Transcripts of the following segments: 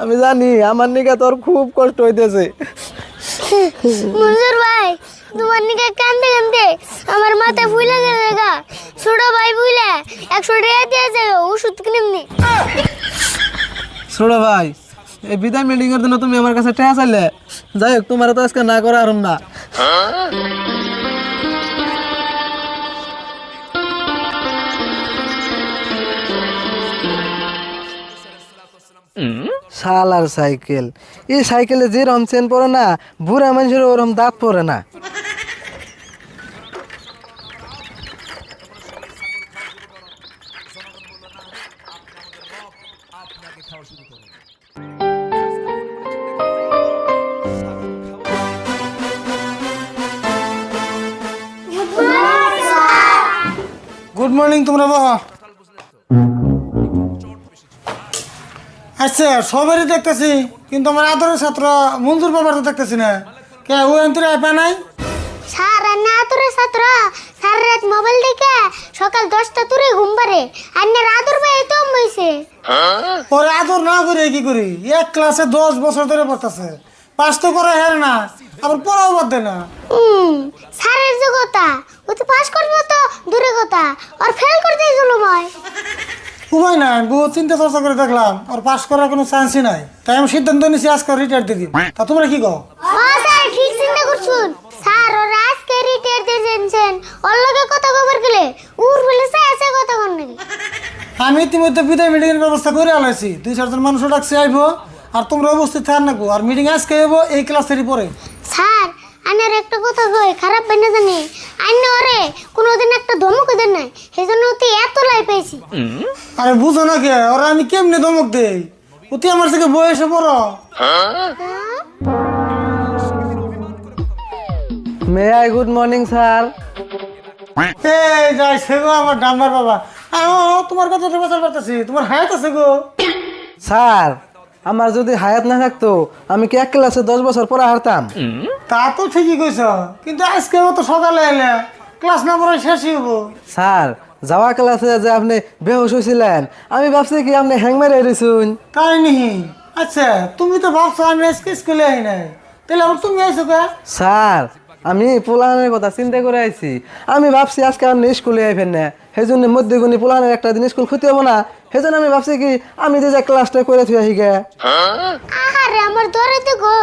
আমি জানি আমার নিকে তোর খুব কষ্ট হইতেছে। ভাই তোমার নিকে কান্দে কান্দে আমার মাথা ফুলে গেছে গা। ছোট ভাই বুঝলে একশো টাকা দিয়েছে ওষুধ কিনে ছোট ভাই এই বিদায় মিটিং এর জন্য তুমি আমার কাছে চাইলে। যাই হোক তোমার তো আজকে না করা আরম না। শালার সাইকেল। এই সাইকেলে যে রম চেন পড়ে না, বুড়া মানুষের ওরম দাঁত পড়ে না। গুড মর্নিং তোমরা বাবা আচ্ছা সবারই দেখতেছি কিন্তু আমার আদরের ছাত্র মঞ্জুর বাবার তো দেখতেছি না। কে ও এন্তরে আইপা নাই? স্যার আর না তোরে ছাত্র। স্যার রাত মোবাইল দেখে সকাল দশটা তুরে ঘুম পারে আর না রাতুর ভাই তো হইছে। ওরে আদর না করে কি করি? এক ক্লাসে দশ বছর ধরে পড়তেছে। পাস তো করে হের না আবার পড়াও বাদ দেয় না। স্যারের যে কথা ও তো পাস করব তো দূরে কথা আর ফেল করতে গেল ভাই উপায় নাই বহু চিন্তা চর্চা করে দেখলাম ওর পাস করার কোনো চান্সই নাই। তাই আমি সিদ্ধান্ত নিয়েছি আজকে রিটায়ার দিয়ে তা তোমরা কি কও? স্যার ঠিক চিন্তা করছুন। স্যার ওর আজকে রিটায়ার দিয়ে জেনছেন। ওর লগে কথা খবর গেলে উর বলে আছে কথা কোন নাকি আমি ইতিমধ্যে বিদায় মিটিং এর ব্যবস্থা করে আলাইছি। দুই চারজন মানুষ ডাকছে আইবো আর তোমরা উপস্থিত থাক নাকো আর মিটিং আজকে হইবো এই ক্লাসেরই পরে। স্যার আনার একটা কথা কই খারাপ বেনে জানি আইন ওরে কোনোদিন একটা ধমক দেন নাই সেই জন্য তুই এত লাই পেয়েছি আরে বুঝো না কে ওরা আমি কেমনে ধমক দেই? অতি আমার থেকে বয়সে বড়। May I good morning sir এই যাইছে গো আমার ডাম্বার বাবা। আহ তোমার কথা তো বছর পারতেছি তোমার হায়াত আছে গো। স্যার আমার যদি হায়াত না থাকতো আমি কি এক ক্লাসে দশ বছর পড়া হারতাম? তা তো ঠিকই কইছ কিন্তু আজকে তো সকালে এলে ক্লাস না পড়ে শেষই হব স্যার যাওয়া ক্লাসে যে আপনি বেহুশ হয়েছিলেন আমি ভাবছি কি আপনি হ্যাং মেরে দিছুন। তাই নিহি আচ্ছা তুমি তো ভাবছ আমি আজকে স্কুলে আই নাই। তাহলে আবার তুমি আইছো কে? স্যার আমি পোলানের কথা চিন্তা করে আইছি। আমি ভাবছি আজকে আপনি স্কুলে আইবেন না। সেই জন্য মধ্যগুনি পোলানের একটা দিন স্কুল ক্ষতি হব না। সেই জন্য আমি ভাবছি কি আমি যে যে ক্লাসটা করে থুই আহি গে। আহারে আমার ধরে তো গো।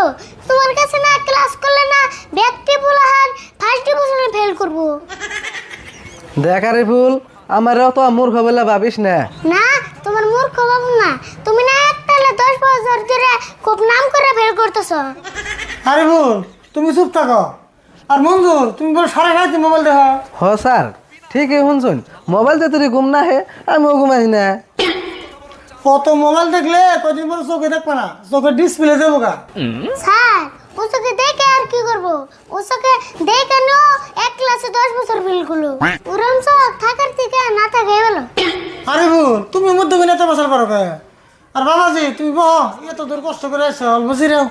তোমার কাছে না ক্লাস করলে না ব্যক্তি বলাহার ফার্স্ট ডিভিশনে ফেল করব। দেখারে ফুল আমার তো মূর্খ বলে ভাবিস না। না তোমার মূর্খ বাবু না। তুমি না একটালে দশ বছর ধরে খুব নাম করে ফেল করতেছ। আরে বল তুমি চুপ থাকো। আর মঞ্জুর তুমি বলো সারা রাত মোবাইল দেখা। হ স্যার ঠিকই শুনছুন। মোবাইল তো তুই ঘুম না হে আমিও ঘুমাই না। কত মোবাইল দেখলে কদিন পরে চোখে দেখবে না চোখের ডিসপ্লে দেবো গা। স্যার ওসকে দেখে আর কি করব? ওসকে দেখে নো এক ক্লাসে দশ বছর ফেল করল। ওরম সব থাকার থেকে না থাকে গেল আরে বল তুমি মধ্যে এত বছর পারো কে আর বাবাজি তুমি বহ এত দূর কষ্ট করে আসছো অল্প জিরেও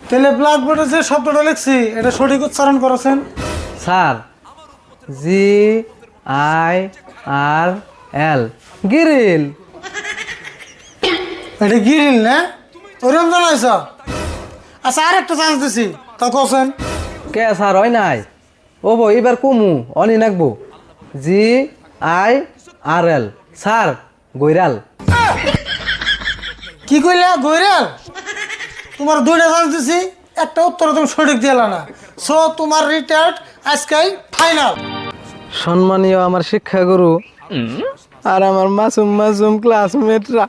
তাহলে ব্ল্যাকবোর্ডে যে শব্দটা লিখছি এটা সঠিক উচ্চারণ করেছেন? Sir G I R L. Girl. এটা গিরিল না? ওরম জানাইছ? আচ্ছা আর একটা চান্স দিছি। তা কোসেন? কে স্যার হয় নাই? ও বো এবার কমু অনি নাকবো জি আই আর এল। স্যার গৈরাল। কি কইলে গৈরাল? তোমার দুইটা চান্স দিছি একটা উত্তর তুমি সঠিক দিলা না। সো তোমার রিটায়ার্ড আজকাই ফাইনাল সম্মানীয় আমার শিক্ষাগুরু আর আমার মাসুম মাসুম ক্লাসমেটরা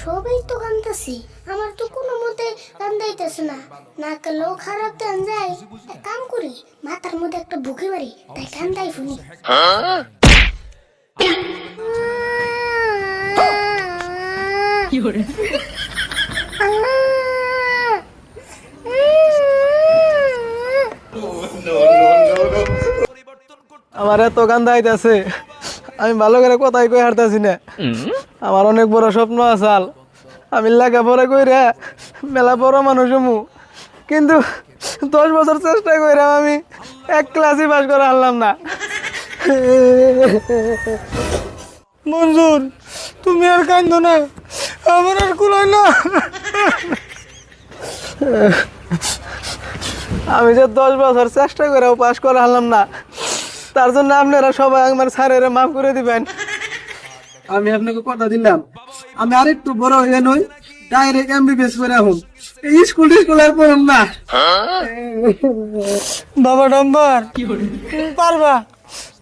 সবই তো কান্দাছি। আমার তো কোনো মতে কান্দাইতেছে না। না কালেও খারাপ টান যায়। কাম করি, মাথার মধ্যে একটা বুকে বাড়ি তাই কান্দাই 有人。আমার এত কান্দা আইতাছে আমি ভালো করে কোথায় কই হারতাছি না। আমার অনেক বড় স্বপ্ন আসাল আমি লেখাপড়া কই রে মেলা বড় মানুষ মু কিন্তু দশ বছর চেষ্টা কইরাম আমি এক ক্লাসই পাস করে হারলাম না। মঞ্জুর তুমি আর কান্দো না। আমার আর কুলায় না। আমি যে দশ বছর চেষ্টা করেও পাস করে হারলাম না তার জন্য আপনারা সবাই আমার স্যারের মাফ করে দিবেন। আমি আপনাকে কথা দিলাম। আমি আরেকটু বড় হয়ে নই ডাইরেক্ট এমবিবিএস করে এখন এই স্কুল টিস্কুল আর পড়ুন না। বাবা ডাম্বার তুমি পারবা?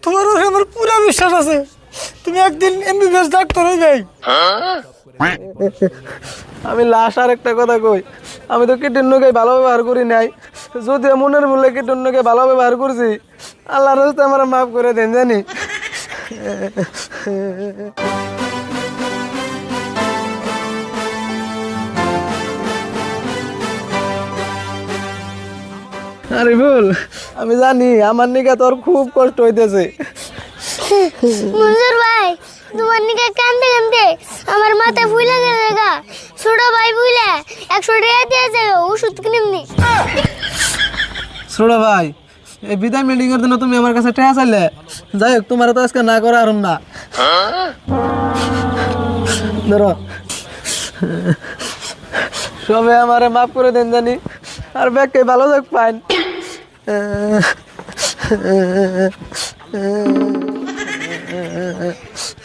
তোমার উপরে আমার পুরা বিশ্বাস আছে। তুমি একদিন এমবিবিএস ডাক্তার হয়ে? যাই আমি লাস্ট আর একটা কথা কই, আমি তো কীটনাশকে ভালো ব্যবহার করি নাই। যদি মনের মূল্যে কীটনাশকে ভালো ব্যবহার করছি, আল্লাহর রাস্তে আমার মাফ করে দেন, জানি। আরে আমি জানি আমার নিকা তোর খুব কষ্ট হইতেছে। ভাই তোমার নিকে কান্দে কান্দে আমার মাথা ফুলে গেছে গা। ছোট ভাই বুঝলে একশো টাকা দিয়ে যাবে ওষুধ কিনে ছোট ভাই, এই বিদায় মিটিং এর জন্য তুমি আমার কাছে টেহা চাইলে। যাই হোক, তোমার তো আজকে না করা আরম না। ধরো। সবে আমারে মাফ করে দেন জানি, আর ব্যাগকে ভালো থাক পাইন।